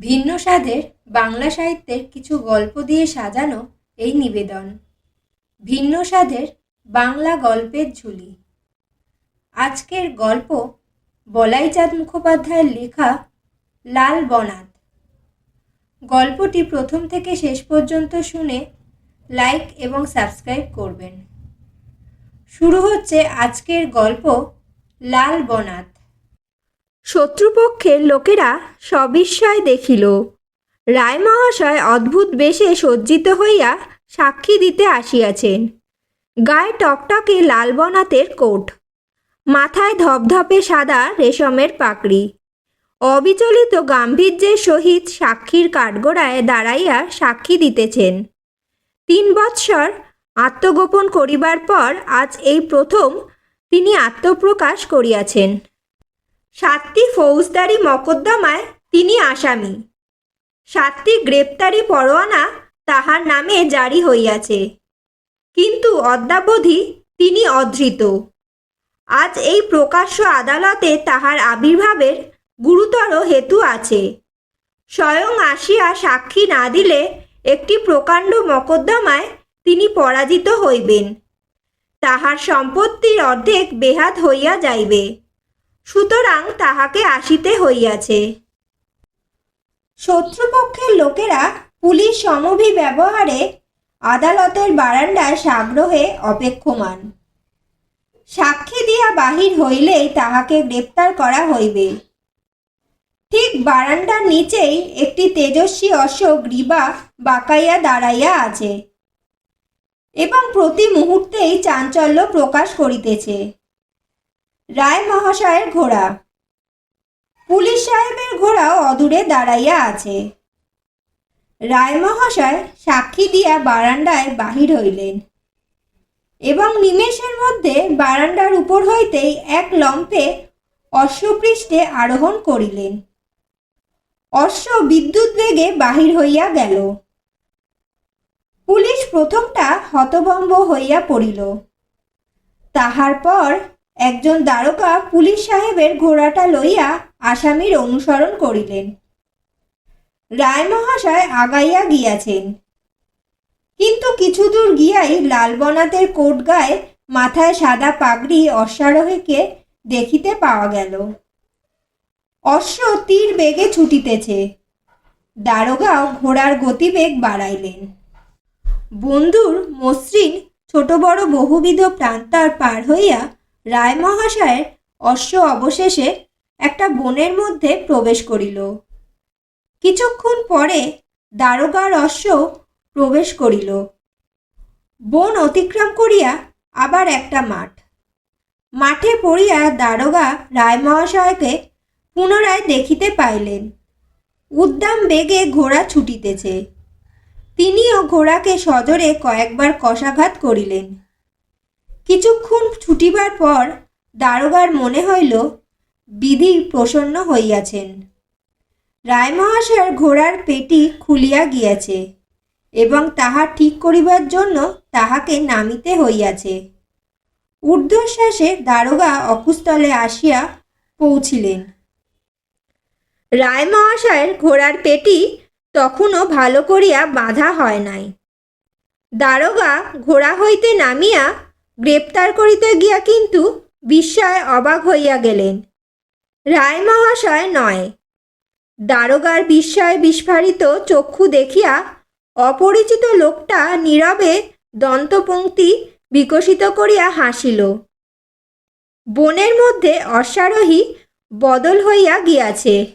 ভিন্ন স্বাদের বাংলা সাহিত্যের কিছু গল্প দিয়ে সাজানো এই নিবেদন। ভিন্ন স্বাদের বাংলা গল্পের ঝুলি। আজকের গল্প বলাইচাঁদ মুখোপাধ্যায়ের লেখা লাল বনাত গল্পটি প্রথম থেকে শেষ পর্যন্ত শুনে লাইক এবং সাবস্ক্রাইব করবেন। শুরু হচ্ছে আজকের গল্প লাল বনাত শত্রুপক্ষের লোকেরা সবিস্ময় দেখিল। রায় মহাশয় অদ্ভুত বেশে সজ্জিত হইয়া সাক্ষী দিতে আসিয়াছেন। গায়ে টকটকে লাল বনাতের কোট। মাথায় ধপধপে সাদা রেশমের পাকড়ি অবিচলিত গাম্ভীর্যের সহিত সাক্ষীর কাঠগোড়ায় দাঁড়াইয়া সাক্ষী দিতেছেন। তিন বৎসর আত্মগোপন করিবার পর আজ এই প্রথম তিনি আত্মপ্রকাশ করিয়াছেন। সাতটি ফৌজদারি মকদ্দমায় তিনি আসামি। সাতটি গ্রেপ্তারি পরোয়ানা তাহার নামে জারি হইয়াছে। কিন্তু অদ্যাবধি তিনি অধৃত। আজ এই প্রকাশ্য আদালতে তাহার আবির্ভাবের গুরুতর হেতু আছে। স্বয়ং আসিয়া সাক্ষী না দিলে একটি প্রকাণ্ড মকদ্দমায় তিনি পরাজিত হইবেন। তাহার সম্পত্তির অর্ধেক বেহাত হইয়া যাইবে। সুতরাং তাহাকে আসিতে হইয়াছে। শত্রুপক্ষের লোকেরা পুলিশ সমভি ব্যবহারে আদালতের বারান্দায় সাগ্রহে অপেক্ষমান। সাক্ষী দিয়া বাহির হইলেই তাহাকে গ্রেপ্তার করা হইবে। ঠিক বারান্দার নিচেই একটি তেজস্বী অশ্ব গ্রীবা বাঁকাইয়া দাঁড়াইয়া আছে এবং প্রতি মুহূর্তেই চাঞ্চল্য প্রকাশ করিতেছে। রায় মহাশয়ের ঘোড়া। পুলিশ সাহেবের ঘোড়াও অদূরে দাঁড়াইয়া আছে। রায় মহাশয় সাক্ষী দিয়া বারান্দায় বাহির হইলেন এবং নিমেষের মধ্যে বারান্দার উপর হইতেই এক লম্পে অশ্বপৃষ্ঠে আরোহণ করিলেন। অশ্ব বিদ্যুৎ বেগে বাহির হইয়া গেল। পুলিশ প্রথমটা হতভম্ব হইয়া পড়িল। তাহার পর একজন দ্বারকা পুলিশ সাহেবের ঘোড়াটা লইয়া আসামির অনুসরণ করিলেন। রায় মহাশয় আগাইয়া গিয়াছেন। কিন্তু কিছু দূর গিয়াই লালবনাতের কোট গায়ে মাথায় সাদা পাগড়ি অশ্বারোহীকে দেখিতে পাওয়া গেল। অশ্ব তীর বেগে ছুটিতেছে। দারোগাও ঘোড়ার গতিবেগ বাড়াইলেন। বন্ধুর মসৃণ ছোট বড় বহুবিধ প্রান্তার পার হইয়া রায় মহাশয়ের অশ্ব অবশেষে একটা বনের মধ্যে প্রবেশ করিল। কিছুক্ষণ পরে দারোগার অশ্ব প্রবেশ করিল। বন অতিক্রম করিয়া আবার একটা মাঠ। মাঠে পড়িয়া দারোগা রায় মহাশয়কে পুনরায় দেখিতে পাইলেন। উদ্দাম বেগে ঘোড়া ছুটিতেছে। তিনিও ঘোড়াকে সজোরে কয়েকবার কষাঘাত করিলেন। কিছুক্ষণ ছুটিবার পর দারোগার মনে হইল, বিধি প্রসন্ন হইয়াছেন। রায়মহাশয়ের ঘোড়ার পেটি খুলিয়া গিয়াছে এবং তাহা ঠিক করিবার জন্য তাহাকে নামিতে হইয়াছে। ঊর্ধ্বশ্বাসে দারোগা অকুস্থলে আসিয়া পৌঁছিলেন। রায় মহাশয়ের ঘোড়ার পেটি তখনও ভালো করিয়া বাঁধা হয় নাই। দারোগা ঘোড়া হইতে নামিয়া গ্রেপ্তার করিতে গিয়া কিন্তু বিস্ময়ে অবাক হইয়া গেলেন। রায় মহাশয় নয়। দারোগার বিস্ময়ে বিস্ফারিত চক্ষু দেখিয়া অপরিচিত লোকটা নীরবে দন্তপঙ্ক্তি বিকশিত করিয়া হাসিল। বনের মধ্যে অশ্বারোহী বদল হইয়া গিয়াছে।